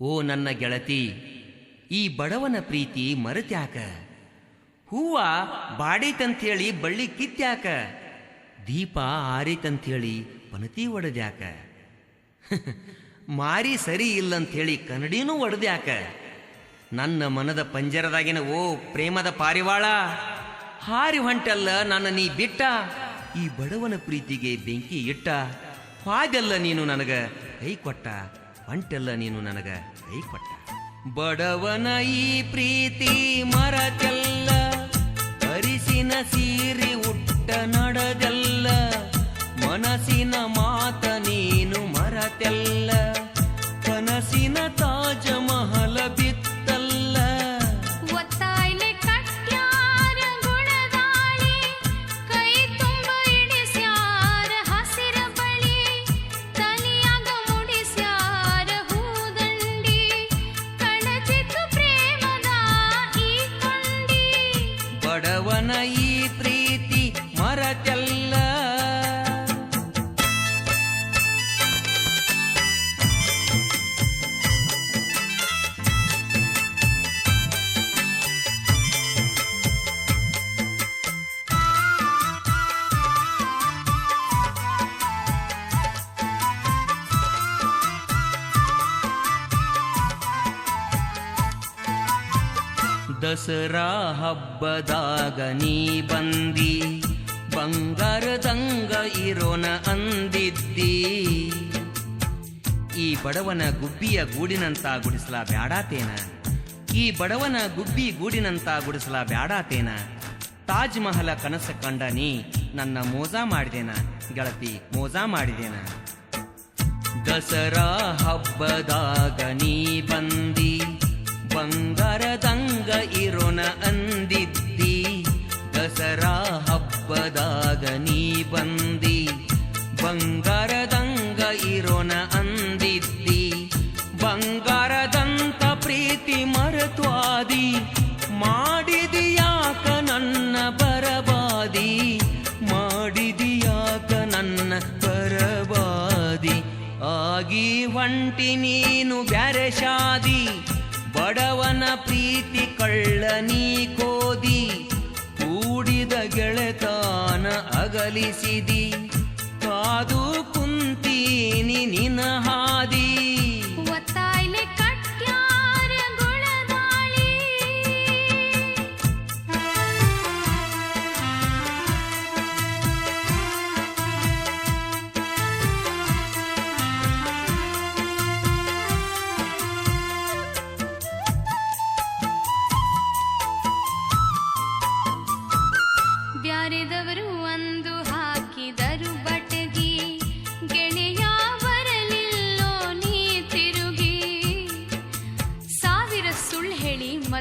ಓ ನನ್ನ ಗೆಳತಿ, ಈ ಬಡವನ ಪ್ರೀತಿ ಮರೆತ್ಯಾಕ? ಹೂವ ಬಾಡೈತಂಥೇಳಿ ಬಳ್ಳಿ ಕಿತ್ಯಾಕ? ದೀಪ ಆರಿತಂಥೇಳಿ ಪನತಿ ಒಡೆದ್ಯಾಕ? ಮಾರಿ ಸರಿ ಇಲ್ಲಂಥೇಳಿ ಕನ್ನಡಿನೂ ಒಡೆದ್ಯಾಕ? ನನ್ನ ಮನದ ಪಂಜರದಾಗಿನ ಓ ಪ್ರೇಮದ ಪಾರಿವಾಳ, ಹಾರಿ ಹೊಂಟಲ್ಲ ನನ್ನ ನೀ ಬಿಟ್ಟ? ಈ ಬಡವನ ಪ್ರೀತಿಗೆ ಬೆಂಕಿ ಇಟ್ಟ? ಹಾಗೆಲ್ಲ ನೀನು ನನಗ ಕೈ ಕೊಟ್ಟ ಹೊಂಟೆಲ್ಲ ನೀನು ನನಗ ಕೈ ಕೊಟ್ಟ. ಬಡವನ ಈ ಪ್ರೀತಿ ಮರತೆಲ್ಲ ಅರಿಸಿನ ಸೀರಿ ಉಟ್ಟ ನಡದೆಲ್ಲ, ಮನಸ್ಸಿನ ಮಾತ ನೀನು ಮರತೆಲ್ಲ. ದಸರಾ ಹಬ್ಬದಾಗ ನೀ ಬಂದಿ ಬಂಗಾರದಂಗ ಇರೋನ ಅಂದಿದ್ದಿ. ಈ ಬಡವನ ಗುಬ್ಬಿಯ ಗೂಡಿನಂತ ಗುಡಿಸಲ ಬ್ಯಾಡಾತೇನ? ಈ ಬಡವನ ಗುಬ್ಬಿ ಗೂಡಿನಂತ ಗುಡಿಸ್ಲಾ ಬ್ಯಾಡಾತೇನ? ತಾಜ್ ಮಹಲ ಕನಸ ಕಂಡ ನೀ ನನ್ನ ಮೋಜಾ ಮಾಡಿದೇನ? ಗೆಳತಿ, ಮೋಜಾ ಮಾಡಿದೇನ? ದಸರಾ ಹಬ್ಬದಾಗ ನೀ ಒಂಟಿ ನೀನು ಬ್ಯಾರೆ ಶಾದಿ ಬಡವನ ಪ್ರೀತಿ ಕಳ್ಳ ನೀ ಕೋದಿ ಕೂಡಿದ ಗೆಳೆತಾನ ಅಗಲಿಸಿದಿ. ಕಾದು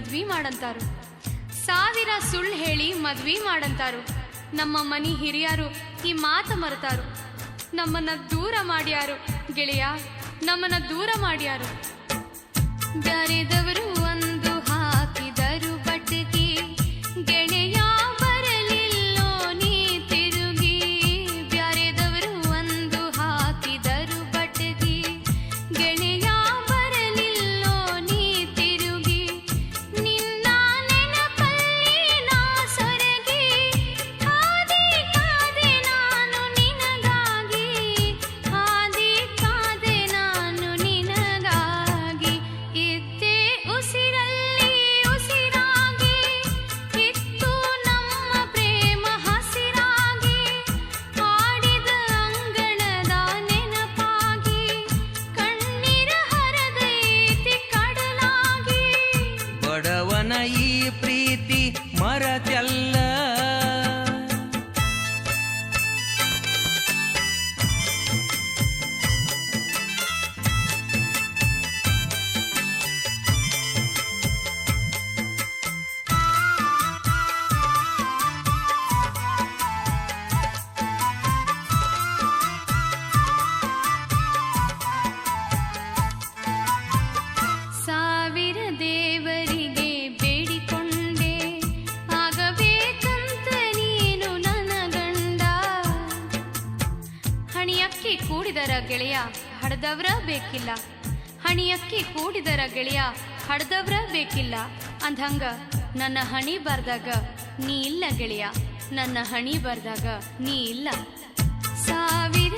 ಮದ್ವಿ ಮಾಡಂತಾರು. ಸಾವಿರ ಸುಳ್ಳು ಹೇಳಿ ಮದ್ವಿ ಮಾಡಂತಾರು. ನಮ್ಮ ಮನಿ ಹಿರಿಯರು ಈ ಮಾತು ಮರೆತಾರು. ನಮ್ಮನ್ನ ದೂರ ಮಾಡ್ಯಾರು ಗೆಳೆಯ. ನಮ್ಮನ್ನ ದೂರ ಮಾಡ್ಯಾರು. ಬ್ಯಾರೆದವರು ಕೂಡಿದರ ಗೆಳೆಯ, ಹಡದವ್ರ ಬೇಕಿಲ್ಲ. ಹಣಿಯಕ್ಕಿ ಕೂಡಿದರ ಗೆಳೆಯ, ಹಡ್ದವ್ರ ಬೇಕಿಲ್ಲ. ಅಂದಂಗ, ನನ್ನ ಹಣಿ ಬರ್ದಾಗ ನೀ ಇಲ್ಲ ಗೆಳೆಯ. ನನ್ನ ಹಣಿ ಬರ್ದಾಗ ನೀ ಇಲ್ಲ. ಸಾವಿರ